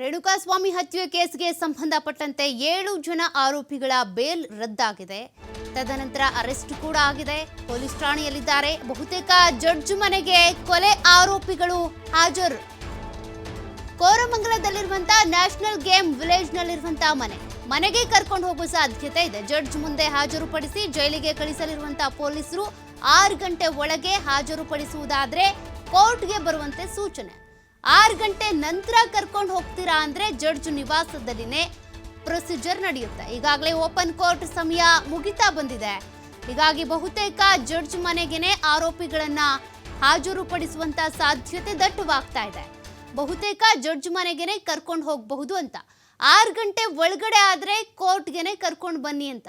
ರೇಣುಕಾಸ್ವಾಮಿ ಹತ್ಯೆ ಕೇಸ್ಗೆ ಸಂಬಂಧಪಟ್ಟಂತೆ ಏಳು ಜನ ಆರೋಪಿಗಳ ಬೇಲ್ ರದ್ದಾಗಿದೆ. ತದನಂತರ ಅರೆಸ್ಟ್ ಕೂಡ ಆಗಿದೆ. ಪೊಲೀಸ್ ಠಾಣೆಯಲ್ಲಿದ್ದಾರೆ. ಬಹುತೇಕ ಜಡ್ಜ್ ಮನೆಗೆ ಕೊಲೆ ಆರೋಪಿಗಳು ಹಾಜರು. ಕೋರಮಂಗಲದಲ್ಲಿರುವಂತಹ ನ್ಯಾಷನಲ್ ಗೇಮ್ ವಿಲೇಜ್ನಲ್ಲಿರುವಂತಹ ಮನೆ. ಮನೆಗೆ ಕರ್ಕೊಂಡು ಹೋಗುವ ಸಾಧ್ಯತೆ ಇದೆ. ಜಡ್ಜ್ ಮುಂದೆ ಹಾಜರುಪಡಿಸಿ ಜೈಲಿಗೆ ಕಳಿಸಲಿರುವಂತಹ ಪೊಲೀಸರು ಆರು ಗಂಟೆ ಒಳಗೆ ಹಾಜರುಪಡಿಸುವುದಾದ್ರೆ ಕೋರ್ಟ್ಗೆ ಬರುವಂತೆ ಸೂಚನೆ. ಆರು ಗಂಟೆ ನಂತರ ಕರ್ಕೊಂಡು ಹೋಗ್ತೀರಾ ಅಂದ್ರೆ ಜಡ್ಜ್ ನಿವಾಸದಲ್ಲಿನೇ ಪ್ರೊಸೀಜರ್ ನಡೆಯುತ್ತೆ. ಈಗಾಗಲೇ ಓಪನ್ ಕೋರ್ಟ್ ಸಮಯ ಮುಗಿತಾ ಬಂದಿದೆ. ಹೀಗಾಗಿ ಬಹುತೇಕ ಜಡ್ಜ್ ಮನೆಗೆನೆ ಆರೋಪಿಗಳನ್ನ ಹಾಜರುಪಡಿಸುವಂತ ಸಾಧ್ಯತೆ ದಟ್ಟವಾಗ್ತಾ ಇದೆ. ಬಹುತೇಕ ಜಡ್ಜ್ ಮನೆಗೇನೆ ಕರ್ಕೊಂಡು ಹೋಗಬಹುದು ಅಂತ. ಆರು ಗಂಟೆ ಒಳಗಡೆ ಆದ್ರೆ ಕೋರ್ಟ್ಗೆನೆ ಕರ್ಕೊಂಡು ಬನ್ನಿ ಅಂತ.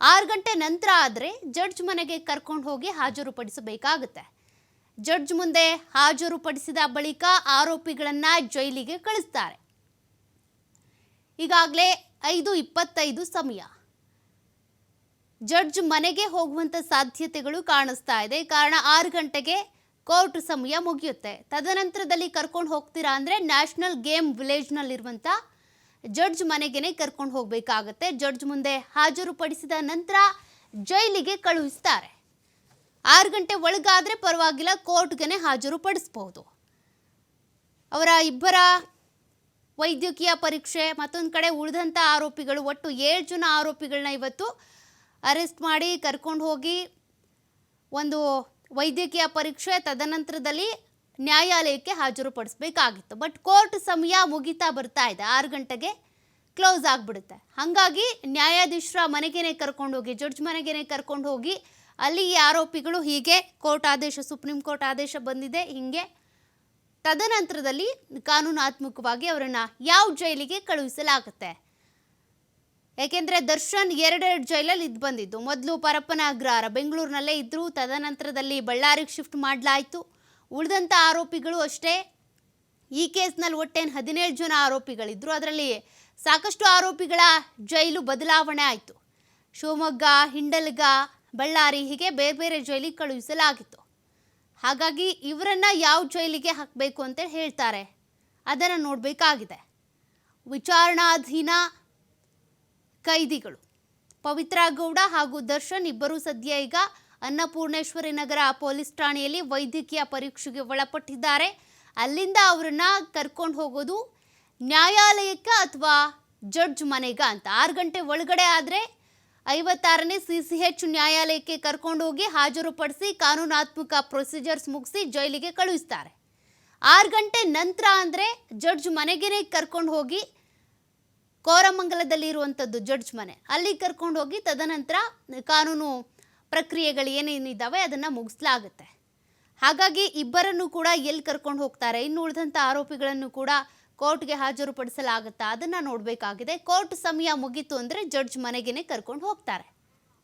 ಆರು ಗಂಟೆ ನಂತರ ಆದರೆ ಜಡ್ಜ್ ಮನೆಗೆ ಕರ್ಕೊಂಡು ಹೋಗಿ ಹಾಜರುಪಡಿಸಬೇಕಾಗುತ್ತೆ. ಜಡ್ಜ್ ಮುಂದೆ ಹಾಜರುಪಡಿಸಿದ ಬಳಿಕ ಆರೋಪಿಗಳನ್ನ ಜೈಲಿಗೆ ಕಳಿಸ್ತಾರೆ. ಈಗಾಗಲೇ ಐದು ಇಪ್ಪತ್ತೈದು ಸಮಯ. ಜಡ್ಜ್ ಮನೆಗೆ ಹೋಗುವಂತ ಸಾಧ್ಯತೆಗಳು ಕಾಣಿಸ್ತಾ ಇದೆ. ಕಾರಣ ಆರು ಗಂಟೆಗೆ ಕೋರ್ಟ್ ಸಮಯ ಮುಗಿಯುತ್ತೆ. ತದನಂತರದಲ್ಲಿ ಕರ್ಕೊಂಡು ಹೋಗ್ತೀರಾ ಅಂದ್ರೆ ನ್ಯಾಷನಲ್ ಗೇಮ್ ವಿಲೇಜ್ನಲ್ಲಿರುವಂಥ ಜಡ್ಜ್ ಮನೆಗೆನೆ ಕರ್ಕೊಂಡು ಹೋಗಬೇಕಾಗತ್ತೆ. ಜಡ್ಜ್ ಮುಂದೆ ಹಾಜರುಪಡಿಸಿದ ನಂತರ ಜೈಲಿಗೆ ಕಳುಹಿಸ್ತಾರೆ. ಆರು ಗಂಟೆ ಒಳಗಾದ್ರೆ ಪರವಾಗಿಲ್ಲ, ಕೋರ್ಟ್ಗೆನೆ ಹಾಜರುಪಡಿಸಬಹುದು ಅವರ ಇಬ್ಬರ ವೈದ್ಯಕೀಯ ಪರೀಕ್ಷೆ, ಮತ್ತೊಂದು ಕಡೆ ಉಳಿದಂಥ ಆರೋಪಿಗಳು, ಒಟ್ಟು ಏಳು ಜನ ಆರೋಪಿಗಳನ್ನ ಇವತ್ತು ಅರೆಸ್ಟ್ ಮಾಡಿ ಕರ್ಕೊಂಡು ಹೋಗಿ ಒಂದು ವೈದ್ಯಕೀಯ ಪರೀಕ್ಷೆ ತದನಂತರದಲ್ಲಿ ನ್ಯಾಯಾಲಯಕ್ಕೆ ಹಾಜರುಪಡಿಸಬೇಕಾಗಿತ್ತು ಬಟ್ ಕೋರ್ಟ್ ಸಮಯ ಮುಗಿತಾ ಬರ್ತಾ ಇದೆ. ಆರು ಗಂಟೆಗೆ ಕ್ಲೋಸ್ ಆಗಿಬಿಡುತ್ತೆ. ಹಾಗಾಗಿ ನ್ಯಾಯಾಧೀಶರ ಮನೆಗೇನೆ ಕರ್ಕೊಂಡು ಹೋಗಿ ಜಡ್ಜ್ ಮನೆಗೇನೆ ಕರ್ಕೊಂಡು ಹೋಗಿ ಅಲ್ಲಿ ಈ ಆರೋಪಿಗಳು ಹೀಗೆ ಕೋರ್ಟ್ ಆದೇಶ, ಸುಪ್ರೀಂ ಕೋರ್ಟ್ ಆದೇಶ ಬಂದಿದೆ, ಹೀಗೆ ತದನಂತರದಲ್ಲಿ ಕಾನೂನಾತ್ಮಕವಾಗಿ ಅವರನ್ನು ಯಾವ ಜೈಲಿಗೆ ಕಳುಹಿಸಲಾಗುತ್ತೆ? ಏಕೆಂದರೆ ದರ್ಶನ್ ಎರಡೆರಡು ಜೈಲಲ್ಲಿ ಇದು ಬಂದಿದ್ದು. ಮೊದಲು ಪರಪ್ಪನ ಅಗ್ರಹಾರ ಬೆಂಗಳೂರಿನಲ್ಲೇ ಇದ್ದರು ತದನಂತರದಲ್ಲಿ ಬಳ್ಳಾರಿಗೆ ಶಿಫ್ಟ್ ಮಾಡಲಾಯಿತು. ಉಳಿದಂಥ ಆರೋಪಿಗಳು ಅಷ್ಟೇ. ಈ ಕೇಸ್ನಲ್ಲಿ ಒಟ್ಟೇನು ಹದಿನೇಳು ಜನ ಆರೋಪಿಗಳಿದ್ದರು ಅದರಲ್ಲಿ ಸಾಕಷ್ಟು ಆರೋಪಿಗಳ ಜೈಲು ಬದಲಾವಣೆ ಆಯಿತು. ಶಿವಮೊಗ್ಗ, ಹಿಂಡಲ್ಗ ಬಳ್ಳಾರಿ ಹೀಗೆ ಬೇರೆ ಬೇರೆ ಜೈಲಿಗೆ ಕಳುಹಿಸಲಾಗಿತ್ತು. ಹಾಗಾಗಿ ಇವರನ್ನ ಯಾವ ಜೈಲಿಗೆ ಹಾಕಬೇಕು ಅಂತ ಹೇಳ್ತಾರೆ. ಅದನ್ನು ನೋಡಬೇಕಾಗಿದೆ. ವಿಚಾರಣಾಧೀನ ಕೈದಿಗಳು ಪವಿತ್ರ ಗೌಡ ಹಾಗೂ ದರ್ಶನ್ ಇಬ್ಬರೂ ಸದ್ಯ ಈಗ ಅನ್ನಪೂರ್ಣೇಶ್ವರಿ ನಗರ ಪೊಲೀಸ್ ಠಾಣೆಯಲ್ಲಿ ವೈದ್ಯಕೀಯ ಪರೀಕ್ಷೆಗೆ ಒಳಪಟ್ಟಿದ್ದಾರೆ. ಅಲ್ಲಿಂದ ಅವರನ್ನ ಕರ್ಕೊಂಡು ಹೋಗೋದು ನ್ಯಾಯಾಲಯಕ್ಕೆ ಅಥವಾ ಜಡ್ಜ್ ಮನೆಗ ಅಂತ. ಆರು ಗಂಟೆ ಒಳಗಡೆ ಆದರೆ ಐವತ್ತಾರನೇ ಸಿ ಸಿ ಎಚ್ ನ್ಯಾಯಾಲಯಕ್ಕೆ ಕರ್ಕೊಂಡು ಹೋಗಿ ಹಾಜರುಪಡಿಸಿ ಕಾನೂನಾತ್ಮಕ ಪ್ರೊಸೀಜರ್ಸ್ ಮುಗಿಸಿ ಜೈಲಿಗೆ ಕಳುಹಿಸ್ತಾರೆ. ಆರು ಗಂಟೆ ನಂತರ ಅಂದರೆ ಜಡ್ಜ್ ಮನೆಗೇನೆ ಕರ್ಕೊಂಡು ಹೋಗಿ ಕೋರಮಂಗಲದಲ್ಲಿ ಇರುವಂಥದ್ದು ಜಡ್ಜ್ ಮನೆ. ಅಲ್ಲಿ ಕರ್ಕೊಂಡು ಹೋಗಿ ತದನಂತರ ಕಾನೂನು ಪ್ರಕ್ರಿಯೆಗಳು ಏನೇನಿದ್ದಾವೆ ಅದನ್ನು ಮುಗಿಸ್ಲಾಗುತ್ತೆ. ಹಾಗಾಗಿ ಇಬ್ಬರನ್ನು ಕೂಡ ಎಲ್ಲಿ ಕರ್ಕೊಂಡು ಹೋಗ್ತಾರೆ ಇನ್ನು ಉಳಿದಂಥ ಆರೋಪಿಗಳನ್ನು ಕೂಡ ಕೋರ್ಟ್ಗೆ ಹಾಜರುಪಡಿಸಲಾಗುತ್ತಾ ಅದನ್ನು ನೋಡಬೇಕಾಗಿದೆ. ಕೋರ್ಟ್ ಸಮಯ ಮುಗೀತು ಅಂದರೆ ಜಡ್ಜ್ ಮನೆಗೇನೆ ಕರ್ಕೊಂಡು ಹೋಗ್ತಾರೆ.